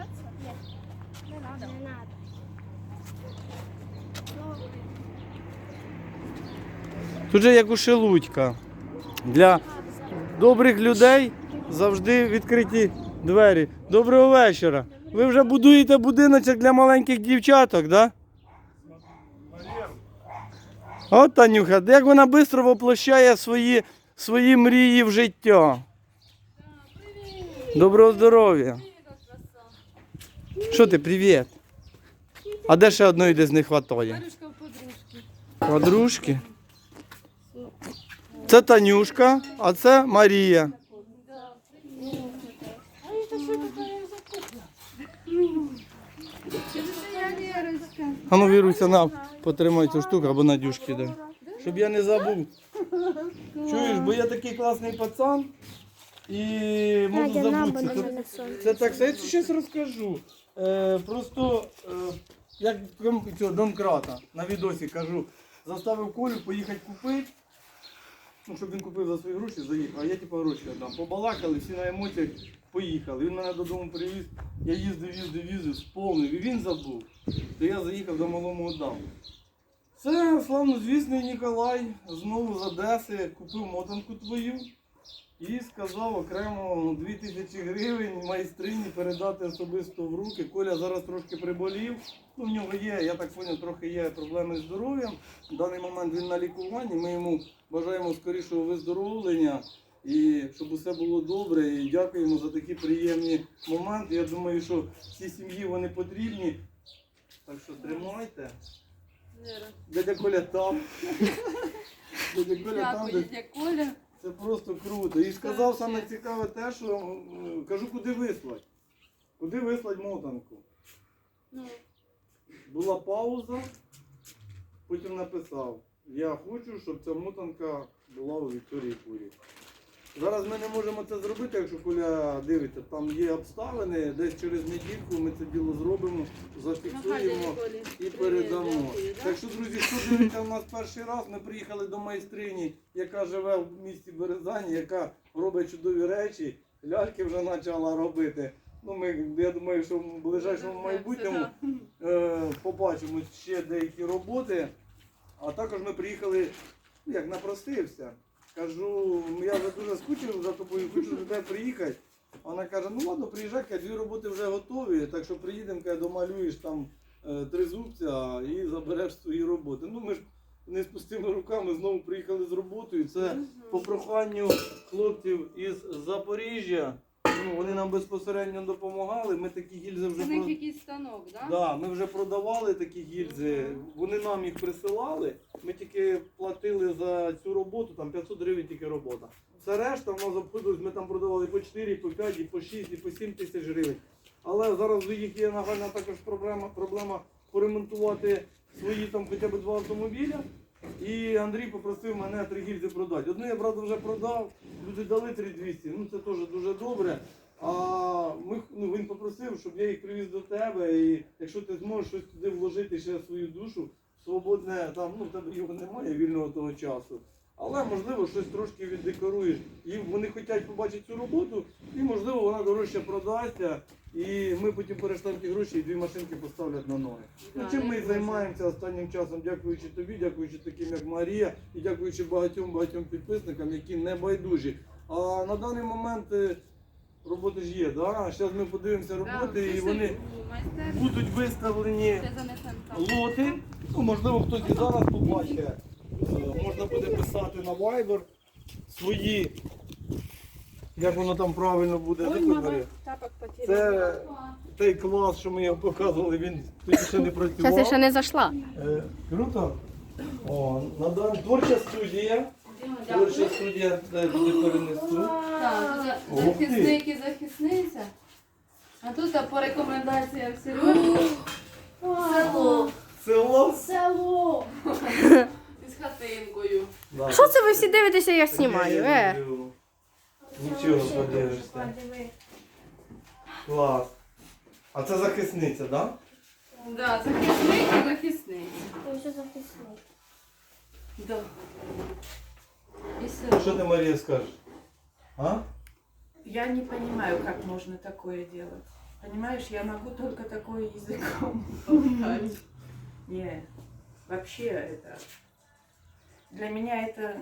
общаться? Нет, Не надо. не надо. Тут же як у Шелудька. Для добрих людей завжди відкриті двері. Доброго вечора. Ви вже будуєте будиночок для маленьких дівчаток, так? Да? От Танюха, як вона швидко воплощає свої, свої мрії в життя. Доброго здоров'я. Що ти, привіт? А де ще одної десь не вистачає? Марюшка в подружки. Подружки. Це Танюшка, а це Марія. А ну Віруся, на, потримай цю штуку або Надюшки дай. Щоб я не забув. Чуєш, бо я такий класний пацан і можу мене. Це так, я щось розкажу. Е, просто е, як цього Донкрата на відосі кажу, заставив Колю поїхати купити. Ну, щоб він купив за свої гроші, заїхав, а я типу гроші віддам. Побалакали, всі на емоціях поїхали. Він мене додому привіз, я їздив, їздив, їздив, сповнив, і він забув. То я заїхав до малому дам. Це славнозвісний Ніколай знову з Одеси купив мотанку твою і сказав окремо 2000 гривень майстрині передати особисто в руки. Коля зараз трошки приболів. Ну, в нього є, я так зрозумів, трохи є проблеми з здоров'ям. В даний момент він на лікуванні. Ми йому бажаємо скорішого виздоровлення і щоб усе було добре. І дякуємо за такі приємні моменти. Я думаю, що всій сім'ї вони потрібні. Так що тримайте. Дядя Коля там. Дядя Коля там, дядя Коля. Це просто круто. І сказав саме цікаве те, що кажу, куди вислати. Куди вислати мотанку. Ну, Була пауза, потім написав. Я хочу, щоб ця мотанка була у Вікторії Курі. Зараз ми не можемо це зробити, якщо Коля дивиться, там є обставини, десь через недільку ми це діло зробимо, зафіксуємо і передамо. Так що, друзі, хто дивиться в нас перший раз, ми приїхали до майстрині, яка живе в місті Березані, яка робить чудові речі. Ляльки вже почала робити. Ну, ми, я думаю, що в ближайшому майбутньому е, побачимо ще деякі роботи. А також ми приїхали, ну, як напростився. Кажу, я вже дуже скучив за тобою, хочу до тебе приїхати. Вона каже, ну ладно, приїжджай, каже, дві роботи вже готові, так що приїдемо, каже, домалюєш там е, три зубця і забереш свої роботи. Ну ми ж не з пустими руками знову приїхали з роботою. Це по проханню хлопців із Запоріжжя. Ну, вони нам безпосередньо допомагали. Ми такі гільзи вже У них про- якийсь станок, так? Да, ми вже продавали такі гільзи. Вони нам їх присилали. Ми тільки платили за цю роботу, там 500 гривень тільки робота. Все решта в нас обходилось, ми там продавали по 4, по 5, і по 6, і по 7 тисяч гривень. Але зараз у їх є нагальна також проблема, проблема поремонтувати свої там хоча б два автомобіля. І Андрій попросив мене три гільзи продати. Одну я правда вже продав, люди дали 3200, ну це теж дуже добре. А ми, ну, він попросив, щоб я їх привіз до тебе, і якщо ти зможеш щось туди вложити ще свою душу, свободне, там, ну в тебе його немає вільного того часу. Але можливо щось трошки віддекоруєш. І вони хочуть побачити цю роботу, і можливо вона дорожче продасться. І ми потім перештам ті гроші і дві машинки поставлять на ноги. Ну, чим ми і займаємося останнім часом, дякуючи тобі, дякуючи таким як Марія, і дякуючи багатьом багатьом підписникам, які не байдужі. А на даний момент е, роботи ж є, да? Зараз ми подивимося роботи, і вони будуть виставлені лоти. Ну, можливо, хтось і зараз побачить. Е, Можна буде писати на Viber свої. Як воно там правильно буде. Ой, Заходь, мама, тапок потеряла. Це той клас, що ми його показували, він тоді ще не працював. Зараз я ще не зайшла. Е, круто. О, надан... Творча студія. Творча студія, дай туди перенесу. Так, Ух ти. захисник і захисниця. А тут а, по рекомендаціям Сережі село Село. Село. із хатинкою. Да. Що це ви всі дивитеся, я знімаю? я Е. люблю. Нічого подивишся. Клас. А це захисниця, так? Да? Да, захисник і захисниця. Ось захисник. Да. І Що село. ти, Марія, скажеш? А? Я не понимаю, как можно такое делать. Понимаешь, я могу только такой языком болтать. Не, вообще это... Для меня это...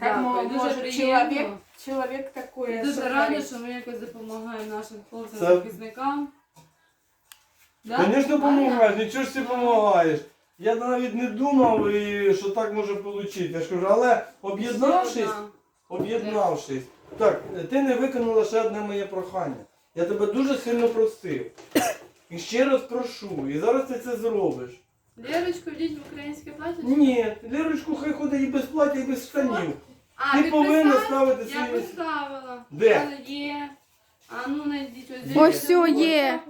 Как Дякую, дуже может приємно. человек, человек такой Дуже рада, що ми якось допомагаємо нашим хлопцям Це- захисникам. Да? Звісно, допомагаєш, нічого ж ти допомагаєш. Я навіть не думав, і що так може вийти. Я ж кажу, але об'єднавшись, об'єднавшись. Так, ти не виконала ще одне моє прохання. Я тебе дуже сильно просив. І ще раз прошу, і зараз ти це зробиш. Лєрочку, вдіть в українське плаття? Ні, Лірочку хай ходить і без плаття, і без штанів. А, Ти повинна поставив? ставити Я свої. поставила. Де? Але є. А ну найдіть ось. Ось все є.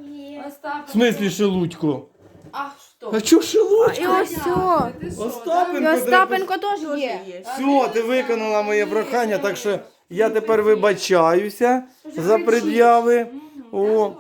Остап. В смислі шелудько? А що? А чого шелудько? І ось все. Ти що, Остапенко. І Остапенко теж є. есть. Все, ти виконала моє прохання, так що я тепер вибачаюся за пред'яви. О.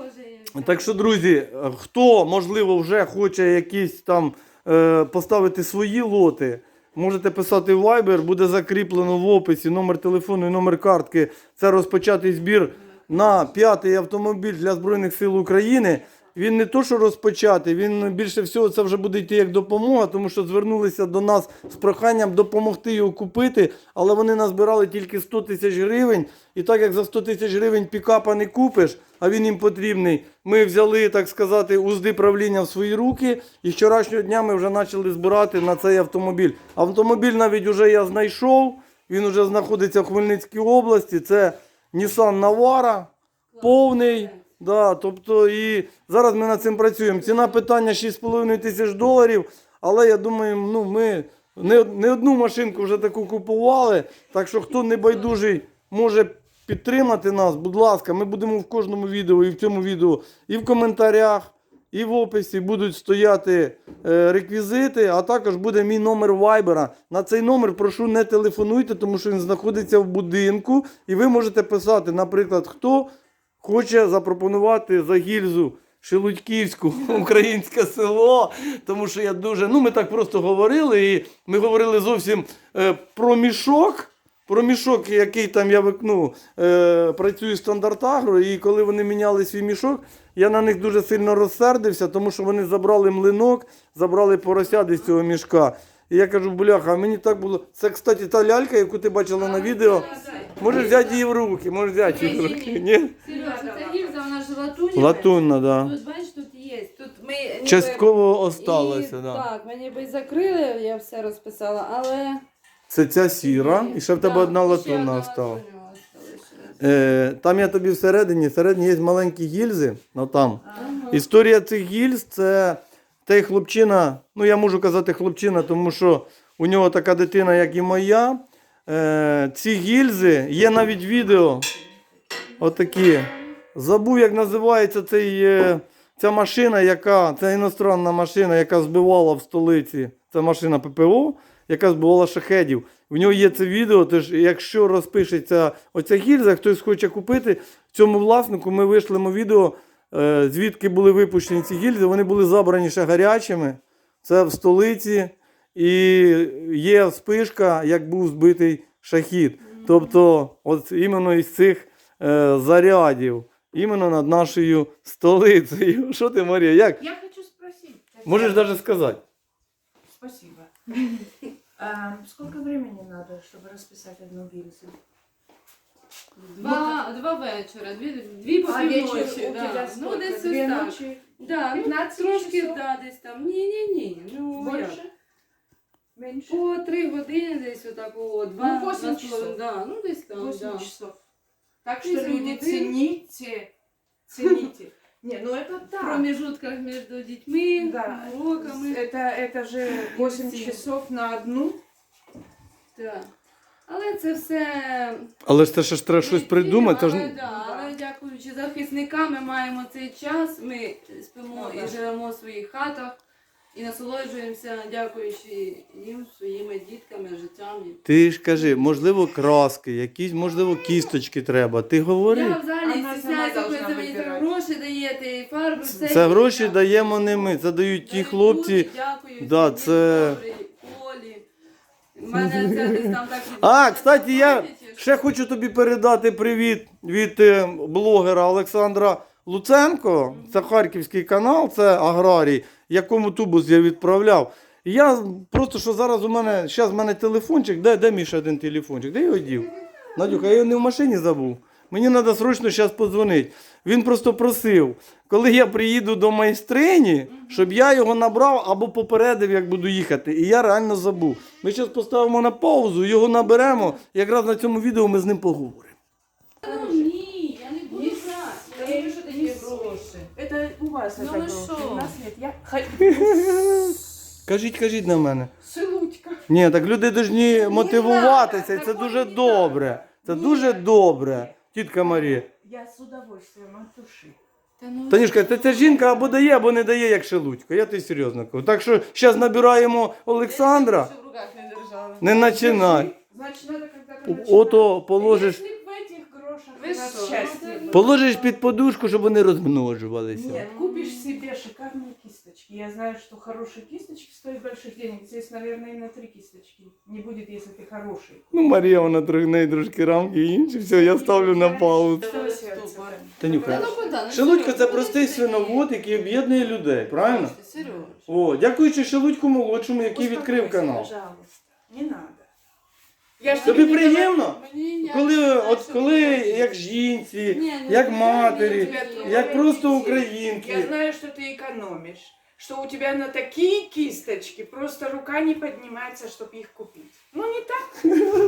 Так що, друзі, хто можливо вже хоче якісь там е, поставити свої лоти, можете писати в Viber, буде закріплено в описі номер телефону і номер картки. Це розпочатий збір на п'ятий автомобіль для Збройних сил України. Він не то, що розпочати, він більше всього це вже буде йти як допомога, тому що звернулися до нас з проханням допомогти його купити, але вони назбирали тільки 100 тисяч гривень. І так як за 100 тисяч гривень пікапа не купиш, а він їм потрібний, ми взяли, так сказати, узди правління в свої руки. І вчорашнього дня ми вже почали збирати на цей автомобіль. Автомобіль навіть вже я знайшов. Він вже знаходиться в Хмельницькій області. Це Nissan Navara, повний. Да, тобто і зараз ми над цим працюємо. Ціна питання 6,5 тисяч доларів. Але я думаю, ну ми не, не одну машинку вже таку купували. Так що хто не байдужий може підтримати нас, будь ласка, ми будемо в кожному відео і в цьому відео, і в коментарях, і в описі будуть стояти е, реквізити, а також буде мій номер вайбера. На цей номер прошу не телефонуйте, тому що він знаходиться в будинку, і ви можете писати, наприклад, хто хоче запропонувати за гільзу Шелудьківську, українське село. Тому що я дуже. Ну, ми так просто говорили, і ми говорили зовсім е, про мішок. Про мішок, який там я викну, е, працюю в стандартагро, і коли вони міняли свій мішок, я на них дуже сильно розсердився, тому що вони забрали млинок, забрали поросяди з цього мішка. І я кажу, бляха, а мені так було. Це, кстати, та лялька, яку ти бачила на відео. Можеш взяти її в руки, можеш взяти її в руки. Ні? Серйозно, це гільза, вона ж латунь. Латунна, да. Тут бачиш, тут є. Тут ми ніби- Частково осталося, і, да. Так, ми ніби закрили, я все розписала, але. Це ця сіра, і ще в тебе Да, одна ще латунна осталась. Е, там я тобі всередині, всередині є маленькі гільзи, ну там. Ага. Історія цих гільз це той хлопчина, ну я можу казати хлопчина, тому що у нього така дитина, як і моя. Е, ці гільзи, є навіть відео. Отакі. Забув, як називається цей, е, ця машина, яка, це іностранна машина, яка збивала в столиці. Це машина ППО, яка збивала шахедів. В нього є це відео, тож якщо розпишеться оця гільза, хтось хоче купити, цьому власнику ми вишлемо відео, звідки були випущені ці гільзи. Вони були забрані ще гарячими. Це в столиці. І є спишка, як був збитий шахід. Тобто, от іменно із цих е, зарядів, іменно над нашою столицею. Що ти, Марія, як? Я хочу спросить. Можеш навіть сказати. Спасибо. А, Сколько времени надо, чтобы расписать одну гильзу? Два, два вечора, дві, дві по А вечер у півночі. тебя Да. сколько? Ну, десь ось Две так. ночи? Да, ну, 15 трошки, часов? да, десь там. Ні-ні-ні. Ну, як? Больше? Меньше? По три години десь отакого, два, Ну, восемь два з половиною, часов. Да, ну десь там, 8 да. часов. Так что Восемь люди, годин. цените, цените. Не, ну это В так. промежутках між дітьми, Да, уроками. это, это же 8 Всем. часов на одну. Так. Але це все Але ж це ще ж треба щось придумати. це ж- Але, да, але дякуючи захисникам, ми маємо цей час. Ми спимо Ну, і живемо в своїх хатах і насолоджуємося, дякуючи їм, своїми дітками, життям. Ти ж кажи, можливо, краски, якісь, можливо, кісточки треба. Ти говори. Я взагалі Вона стісняюся, сама коли це мені гроші даєте, і фарби, все. Це гроші даємо не ми, це дають ті хлопці. Дякую, Да, це- добрі, Олі, А, кстати, я ще хочу тобі передати привіт від е, блогера Олександра Луценко. Це харківський канал, це аграрій, якому тубус я відправляв. Я просто що зараз у мене, зараз в мене телефончик, де, де мій ще один телефончик? Де його дів? Надюха, я його не в машині забув Мені треба срочно зараз подзвонити. Він просто просив, коли я приїду до майстрині, щоб я його набрав або попередив, як буду їхати. І я реально забув. Ми зараз поставимо на паузу, його наберемо. Якраз на цьому відео ми з ним поговоримо. Ну ні, я не буду Ні. брати. Я вірю, що такі гроші. Это у вас Ну это вы гроши, шо? у нас нет. Я ха- Кажіть, кажіть на мене. шелудька. Ні, так люди повинні мотивуватися, і надо, це такого дуже не добре. Це Ні. дуже добре. Тітка Марія. Я с удовольствием от души. Та ну, Танюшка, це ця жінка або дає, або не дає, як шелудько. Я тобі серйозно кажу. Так що зараз набираємо Олександра. Щоб в руках не держала. Не починай. Значит, надо когда-то начинать. Ото положиш, Если б в этих грошах Вы у нас что, счастье ну, было. положиш під подушку, щоб вони розмножувалися. Нет, купишь себе шикарные кисточки. Я знаю, что хорошие кисточки стоят больших денег. Здесь, наверное, и на три кисточки. Не будет, если ты хороший. Ну, Марія, вона трохи неї трошки рамки інші. Все, я ставлю на паузу. Что Давай, сердце стопор. там? Танюха, Та ну куди? Ну, Шелудько Серьож, це ну, простий ти свиновод, який об'єднує людей, правильно? Сереж. О, дякуючи Шелудьку молодшому, який відкрив Успокойся, канал. Пожалуйста, не надо. Я ж Тобі тебе не приємно? Мені я Коли, не знаю, от що коли робити. як жінці, Ні, ну, як я матері, не Тебя розумію. трое як просто детей. українки. Я знаю, что ты экономишь. Что у тебя на такие кисточки просто рука не поднимается, чтобы их купить. Ну не так.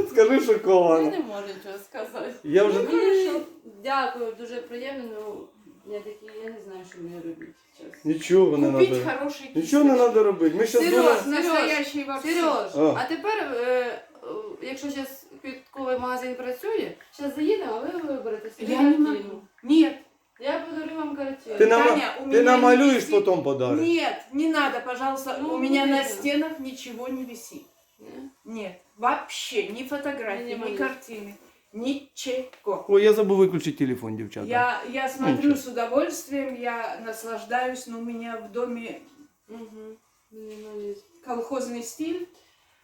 Скажи Я шоковано. не можу нічого сказати. Я вже Мені дякую, дуже приємно, ну я такі, я не знаю, що мені робити. чесно. нічого не Купить треба. хорошие Нічого не кисточки. треба робити. Ми зараз думаємо. Настоящий во всем. Сереж, А. а тепер, е, е, якщо зараз квітковий магазин працює, зараз заїдемо, а ви виберете собі Я не картину. Нет, Я подарю вам картину. Ти, нама... Таня, у ти мене намалюєш висить- потім подарок. нет, не надо, пожалуйста. Ну, у меня на видно. стенах ничего не висит. Ні? Нет, вообще ни фотографии, Я не ни могу. картины, ничего. Ой, я забув виключити телефон, дівчата. Я, я смотрю Ничего. с удовольствием, я наслаждаюсь, но у меня в доме Угу. Мінімаліст. колхозный стиль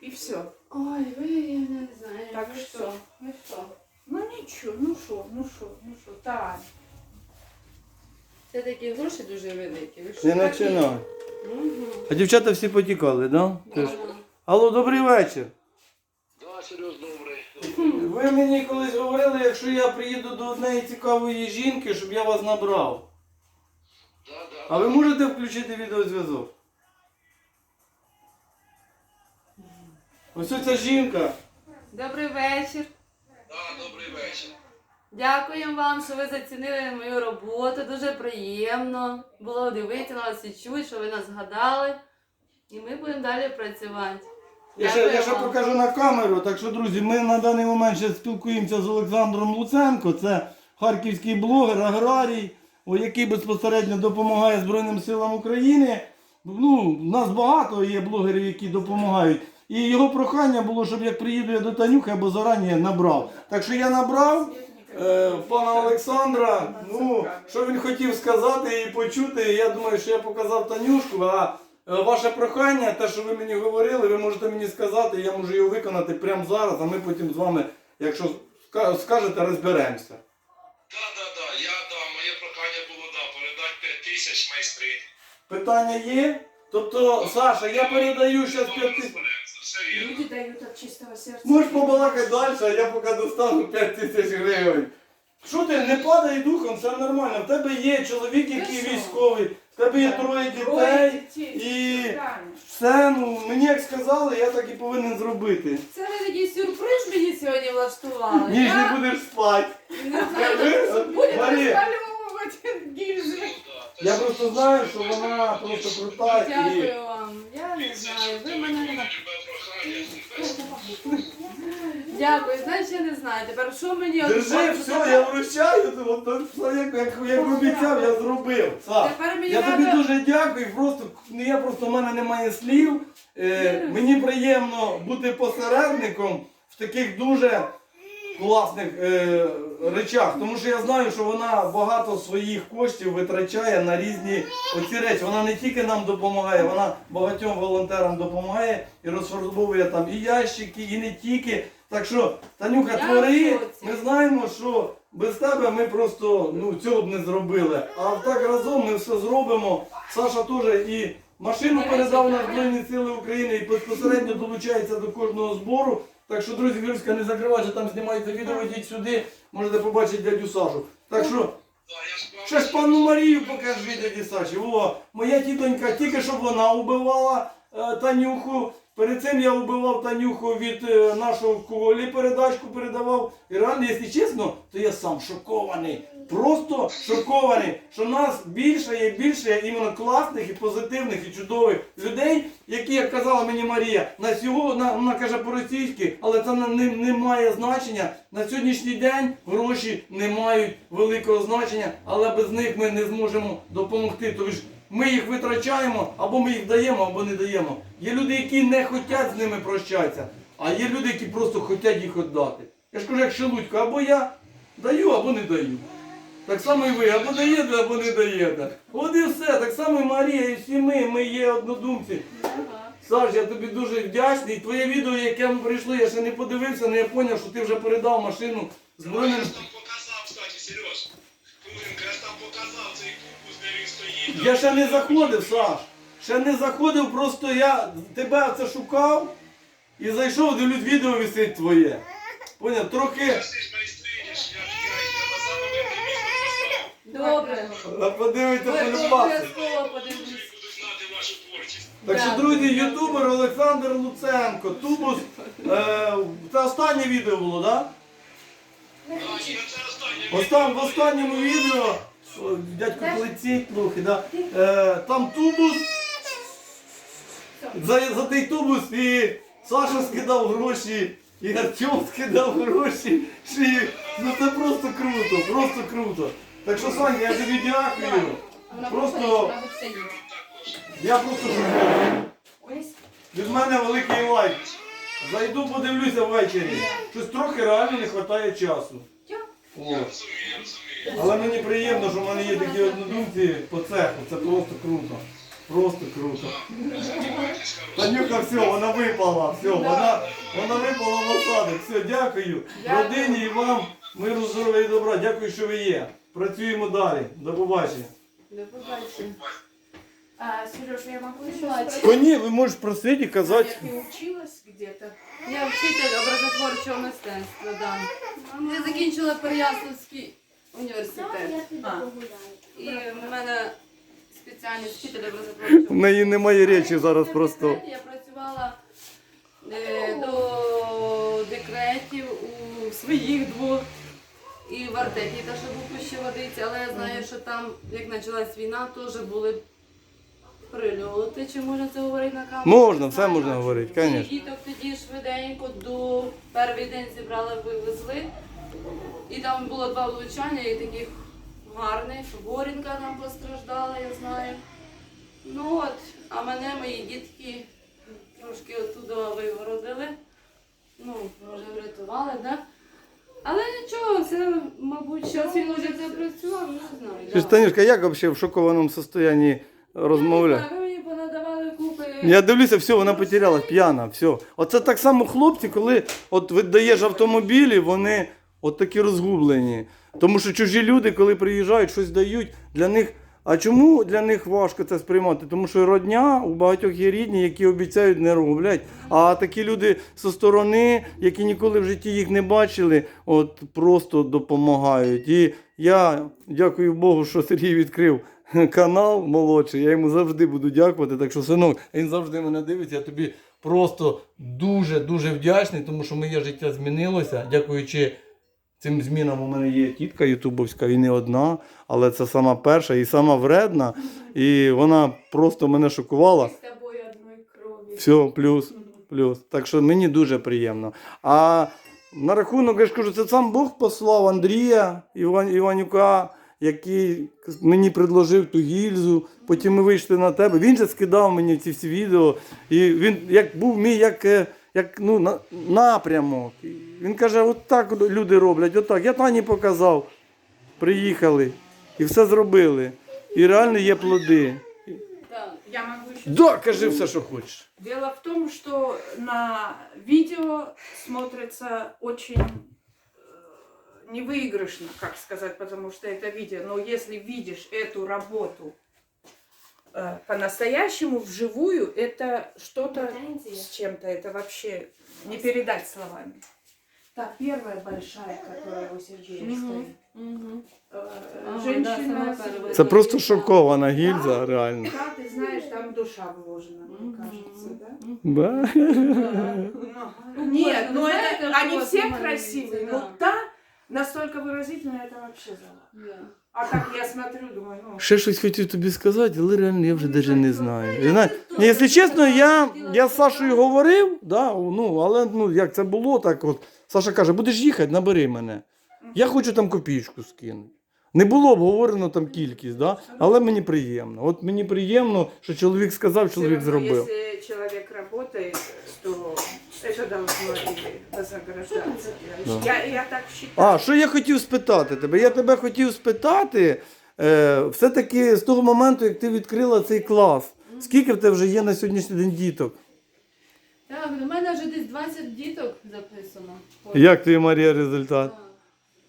и все. Ой, ви, я не знаю. Так ну що? що? Ну що? Ну ничего, ну что, ну что, ну что, так. Це такі гроші дуже великі. Ви що? Не починай. Угу. А дівчата всі потікали, да? Теж. Алло, добрий вечір. Да, Сереж, добрий. Ви мені колись говорили, якщо я приїду до однієї цікавої жінки, щоб я вас набрав. Да, да. А ви можете включити відеозв'язок? Ось ця жінка. Добрий вечір. Да, добрий вечір. Дякуємо вам, що ви зацінили мою роботу. Дуже приємно було дивитися на вас і чути, що ви нас згадали. І ми будемо далі працювати. Я ще, я ще Дякую вам. покажу на камеру. Так що, друзі, ми на даний момент ще спілкуємося з Олександром Луценко. Це харківський блогер, аграрій, о, який безпосередньо допомагає Збройним силам України. Ну, нас багато є блогерів, які допомагають. І його прохання було, щоб як приїду я до Танюхи або зарані набрав. Так що я набрав е, пана Олександра. Ну, що він хотів сказати і почути, я думаю, що я показав Танюшку. А е, ваше прохання, те, що ви мені говорили, ви можете мені сказати, я можу його виконати прямо зараз, а ми потім з вами, якщо скажете, розберемося. Да. Я да, моє прохання було да, передати 5 тисяч майстрині. Питання є? Тобто, Саша, я передаю зараз 5 тисяч. Люди дают от чистого сердца. Можеш побалакати далі, а я поки достану 5 тисяч гривень. Що ти, не падай духом, все нормально. В тебе є чоловік, який що? військовий, в тебе є троє Трое дітей. і-. Все, ну мені як сказали, я так і повинен зробити. Це ви такий сюрприз мені сьогодні влаштували. Ніж Я не будеш спати. не Скажи, що буде. Гильзы. Ну, я просто знаю, що вона просто крута і. Дякую вам. Не знаю. Ви мене не Дякую, знаєш, я не знаю. Тепер що мені Держи, все, я вручаю, от, все, як, як, як обіцяв, я зробив. Саш, Тепер мені я тобі треба- дуже дякую. Просто ну, я просто в мене немає слів. Е, мені приємно бути посередником в таких дуже класних е, речах. Тому що я знаю, що вона багато своїх коштів витрачає на різні оці речі. Вона не тільки нам допомагає, вона багатьом волонтерам допомагає і розфарбовує там і ящики, і не тільки. Так що, Танюха, твори, ми знаємо, що без тебе ми просто ну, цього б не зробили. А так разом ми все зробимо. Саша теж і машину передав на Збройні Сили України і безпосередньо долучається до кожного збору. Так що, друзі, Вірська, не закривайте, там знімається відео, йдіть сюди, можете побачити дядю Сашу. Так що, ще ж пану Марію покажи дяді Саші. О, моя тітонька, тільки щоб вона убивала е, Танюху. Перед цим я вбивав Танюху від е, нашого колі, передачку передавав. І реально, якщо чесно, то я сам шокований. Просто шокований, що нас більше і більше іменно класних і позитивних і чудових людей, які, як казала мені Марія, на сьогодні вона каже по-російськи, але це не, не, має значення. На сьогоднішній день гроші не мають великого значення, але без них ми не зможемо допомогти. Тобто ж ми їх витрачаємо, або ми їх даємо, або не даємо. Є люди, які не хочуть з ними прощатися, а є люди, які просто хочуть їх віддати. Я ж кажу, як шелудько, або я даю, або не даю. Так само і ви, або даєте, або не даєте. От і все, так само і Марія, і всі ми, ми є однодумці. Саш, я тобі дуже вдячний. Твоє відео, яке ми прийшло, я ще не подивився, але я зрозумів, що ти вже передав машину Я збройним. ж там показав, кстати, Сереж. Я ж там показав цей кубус, де він стоїть. Я ще не заходив, Саш. Ще не заходив, просто я тебе це шукав і зайшов, дивлюсь, відео висить твоє. Поняв, трохи. Ти ж майстриниш, я, я, я на самому видне місце поставив. Добре. А Подивіться, Ви полюбався. обов'язково Люди подивіться. будуть знати вашу творчість. Так що, друзі, ютубер Олександр Луценко, Тубус. Е, це останнє відео було, так? Да? Остан, в останньому відео, о, дядько плеці, трохи, да, е, там тубус, за, за той тубус і Саша скидав гроші, і Артем скидав гроші. Ну це просто круто, просто круто. Так що, Саня, я тобі дякую. Просто, я просто шокований. Від мене великий лайк. Зайду, подивлюся ввечері. Щось трохи реально не вистачає часу. О. Розумію, розумію. Але мені приємно, що в мене є такі однодумці по цеху. Це просто круто. Просто круто. Танюха, все, вона випала. Все, вона, вона випала в осадок. Все, дякую. Родині і вам миру, здоров'я і добра. Дякую, що ви є. Працюємо далі. До побачення. До побачення. А, Сереж, я могу еще спросить, Коні, ви можеш просити і казати. ты училась где-то? Я вчитель образотворчого мистецтва, да. Я закінчила Переяславський університет. А. І в мене спеціальність вчитель образотворчого В неї немає речі зараз просто. Я працювала е, до декретів у своїх двох і в Артекі теж був пущі водиці, але я знаю, що там, як почалась війна, теж були прильоти, чи можна це говорити на камеру? Можна, все можна говорити, І звісно. Діток тоді швиденько до перший день зібрали, вивезли. І там було два влучання, і таких гарних. Горінка нам постраждала, я знаю. Ну от, а мене мої дітки трошки оттуда вигородили. Ну, може, врятували, так? Да? Але нічого, це, мабуть, зараз він вже запрацював, ну, не знаю. Ти ж, да. Танюшка, як взагалі в шокованому стані розмовляє? Я не знаю, ви мені понадавали купи. Я дивлюся, все, вона потерялась, п'яна, все. Оце так само хлопці, коли от віддаєш автомобілі, вони от такі розгублені. Тому що чужі люди, коли приїжджають, щось дають, для них. А чому для них важко це сприймати? Тому що родня у багатьох є рідні, які обіцяють, не роблять. А такі люди зі сторони, які ніколи в житті їх не бачили, от просто допомагають. І я дякую Богу, що Сергій відкрив канал молодший. Я йому завжди буду дякувати. Так що, синок, він завжди мене дивиться. Я тобі просто дуже дуже вдячний, тому що моє життя змінилося. Дякуючи цим змінам, у мене є тітка ютубовська, і не одна, але це сама перша і сама вредна. І вона просто мене шокувала. Мы с тобой одной крови. Все, плюс, плюс. Так що мені дуже приємно. А на рахунок, я ж кажу, це сам Бог послав Андрія Іван, Іванюка, який мені предложив ту гільзу. Потім ми вийшли на тебе. Він же скидав мені ці всі відео. І він як був мій як, е, як ну, на, напрямок. І Він каже, от так люди роблять, отак. Я Тані показав. Приїхали і все зробили. І реально є плоди. Так. Я могу еще... Да, кажи все, що хочеш. Дело в том, что на видео смотрится очень э, невыигрышно, как сказать, потому что это видео. Но если видишь эту работу э, по-настоящему, вживую, это что-то с чем-то. Это вообще не передать словами. Так, первая большая, которая у Сергея Мгм. стоит. Угу. Э, А, да, Женщина... первая. Це просто шокована гільза, реально. Да, ты знаешь, там душа вложена, мне кажется, да? Да? Нет, вы ну знаете, это, они все красивые, да. но та настолько выразительная, это вообще зала. Да. А так я смотрю, думаю, ну... Ще щось хотів тобі сказати, але реально я вже навіть не знаю. І зна- Ні, якщо чесно, я, я з Сашою говорив, да, ну, але ну, як це було, так от. Саша каже, будеш їхати, набери мене. Я хочу там копійку скинути. Не було обговорено там кількість, да? але мені приємно. От мені приємно, що чоловік сказав, всё чоловік равно, зробив. Если человек работает, то это должно вознаграждаться. Да. Я, я так считаю. А, що я хотів спитати тебе? Я тебе хотів спитати, е, все-таки з того моменту, як ти відкрила цей клас, скільки в тебе вже є на сьогоднішній день діток? Так, у мене вже десь 20 діток записано. Як тобі, Марія, результат?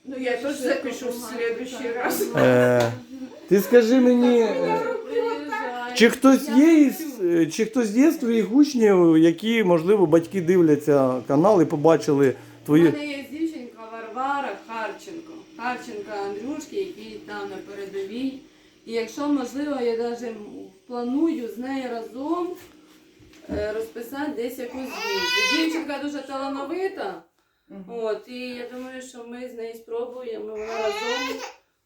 Ну, я тоже запишу в следующий раз. Е, ти скажи мені, чи хтось є, із, чи хтось є з твоїх учнів, які, можливо, батьки дивляться канал і побачили У мене є дівчинка Варвара Харченко. Харченка Андрюшки, який там на передовій. І якщо можливо, я навіть планую з нею разом е, розписати десь якусь гільзу. Дівчинка дуже талановита. От, і я думаю, що ми з нею спробуємо, вона разом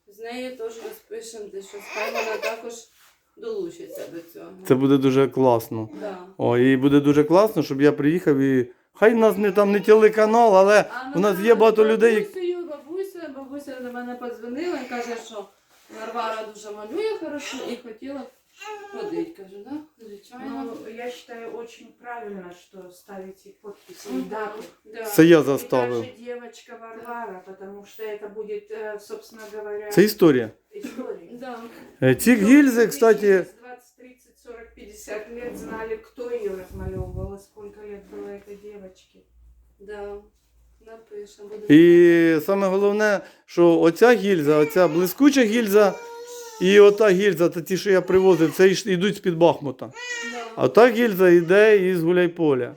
з нею теж розпишемо десь щось. Хай вона також долучиться до цього. Це буде дуже класно. Да. О, і буде дуже класно, щоб я приїхав і. Хай в нас не там не телеканал, але А у нас є багато людей, які. Бабусею, бабуся, бабуся до мене подзвонила і каже, що Варвара дуже малює хорошо і хотіла б ходити. Кажу, да, звичайно. Ну, я считаю очень правильно, что ставите подписи и Мгм. дату. Да. Це я И заставив. даже девочка Варвара, потому что это будет, э, собственно говоря, Це історія. история. Да. Е, Ці гільзи, кстати, 20, 30, 40, 50 лет знали, кто ее размалевывал, и сколько лет было этой девочке. Да. Напишемо. Буде І саме головне, що оця гільза, оця блискуча гільза і ота гільза, та ті, що я привозив, це йдуть з-під Бахмута. А та гільза йде із Гуляйполя.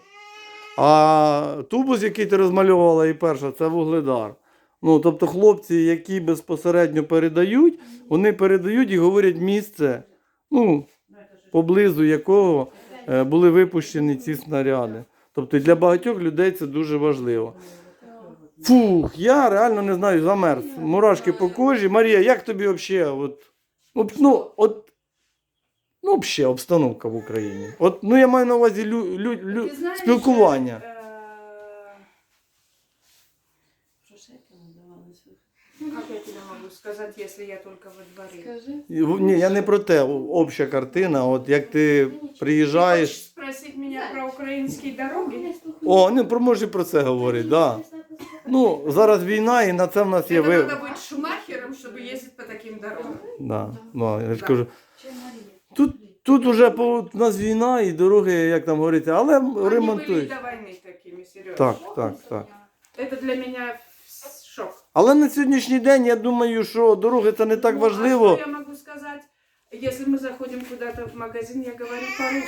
А тубус, який ти розмальовувала, і перша, це вугледар. Ну, тобто хлопці, які безпосередньо передають, вони передають і говорять місце, ну, поблизу якого е, були випущені ці снаряди. Тобто для багатьох людей це дуже важливо. Фух, я реально не знаю, замерз. Мурашки по кожі. Марія, як тобі взагалі? От, ну, от, ну, взагалі, обстановка в Україні. От, ну, я маю на увазі лю, лю, лю, Ты знаешь, спілкування. э, Що? Как я тебе могу сказать, если я только во дворе? Скажи. І в- Ні, я не про те, обща картина. От як ти Хочешь приїжджаєш. спросить меня про украинские дороги? О, не про може про це говорити, да. Ну, зараз війна, і на це в нас є Это ви. надо быть шумахером, чтобы ездить по таким дорогам. Да, да, я ж Да. кажу. Тут, тут уже по, у нас війна і дороги, як там говориться, але Они были и ремонтують. до войны такими, Сережа. Так, так, так. Это для меня шок. Але на сьогоднішній день я думаю, що дороги це не так Ну, важливо. А что я могу сказать? Если мы заходим куда-то в магазин, я говорю по-русски.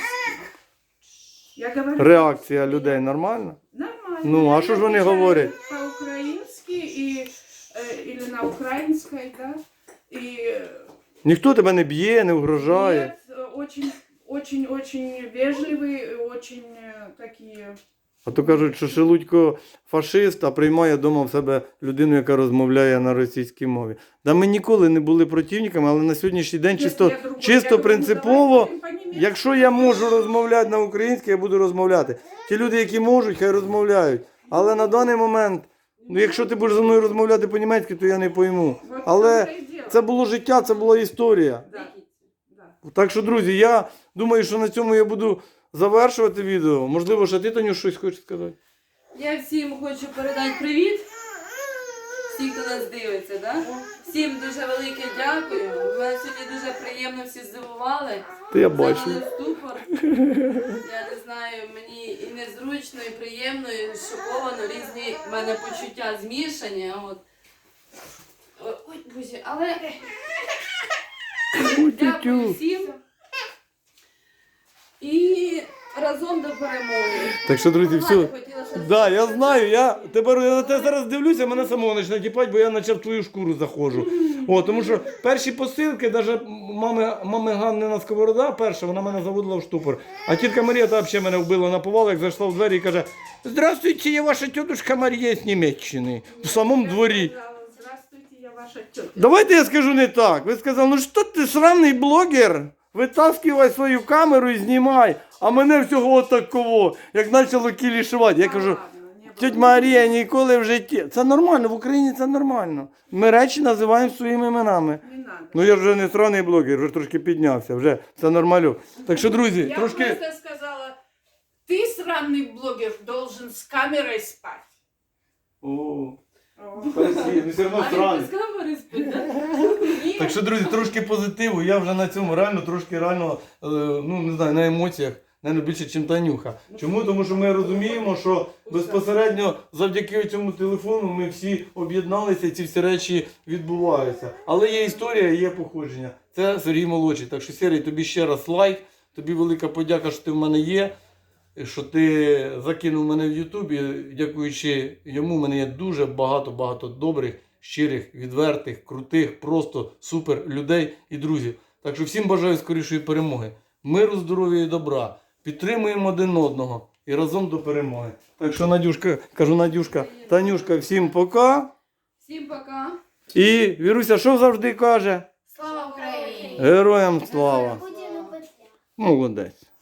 Я говорю Реакція людей нормальна. Нормально. Ну, а Я що ж вони отвечаю говорять? По-украински и, э, или на украинской, да. И э, Ніхто тебе не б'є, не вгрожає. нет, э, очень, очень, очень вежливые, и очень э, такие. а то кажуть, що Шелудько фашист, а приймає вдома в себе людину, яка розмовляє на російській мові. Да ми ніколи не були противниками, але на сьогоднішній день чисто, чисто принципово. Якщо я можу розмовляти на українській, я буду розмовляти. Ті люди, які можуть, хай розмовляють. Але на даний момент, ну якщо ти будеш зі мною розмовляти по-німецьки, то я не пойму. Але це було життя, це була історія. Так що, друзі, я думаю, що на цьому я буду завершувати відео. Можливо, що ти Танюш щось хочеш сказати? Я всім хочу передати привіт. Всі, хто нас дивиться, да? Всім дуже велике дякую. Мене сьогодні дуже приємно всі здивували. Та я бачу. В ступор. Я не знаю, мені і незручно, і приємно, і шоковано. Різні в мене почуття змішані. От. Ой, Ой, боже, але дякую всім. І разом до перемоги. Так що, друзі, все. Багато хотіла щось Да, я знаю, я тепер я на те зараз дивлюся, мене самого почне тіпати, бо я наче в твою шкуру заходжу. О, тому що перші посилки, навіть мами, мами Ганнина сковорода, перша, вона мене заводила в штупор. А тітка Марія та взагалі мене вбила на повал, як зайшла в двері і каже: Здравствуйте, я ваша тітушка Марія з Німеччини. В самому дворі. Сказала, Здравствуйте, я ваша тетя. Давайте я скажу не так. Ви сказали, ну що ти сраний блогер? Витаскивай свою камеру і знімай, а мене всього отакого, як почало кілішувати. Я кажу, Ладно, не было. тьоть Марія ніколи в житті. Це нормально, в Україні це нормально. Ми речі називаємо своїми іменами. Не надо. Ну я ж вже не сраний блогер, вже трошки піднявся, вже все нормально. Так що, друзі, Я трошки. просто сказала, ты, сраный блогер, должен с камерой спать. О, Все? Ні. Так що, друзі, трошки позитиву. Я вже на цьому реально трошки реально, е, ну не знаю, на емоціях. Навіть більше, ніж Танюха. Чому? Тому що ми розуміємо, що безпосередньо завдяки цьому телефону ми всі об'єдналися і ці всі речі відбуваються. Але є історія, є походження. Це Сергій Молодший. Так що Сергій, тобі ще раз лайк. Тобі велика подяка, що ти в мене є. Що ти закинув мене в Ютубі. Дякуючи йому, в мене є дуже багато-багато добрих, щирих, відвертих, крутих, просто супер людей і друзів. Так що всім бажаю скорішої перемоги. Миру, здоров'я і добра. Підтримуємо один одного і разом до перемоги. Так що, Надюшка, кажу, Надюшка, Танюшка, всім пока. Всім пока. І Віруся, що завжди каже? Слава Україні! Героям слава! Молодець.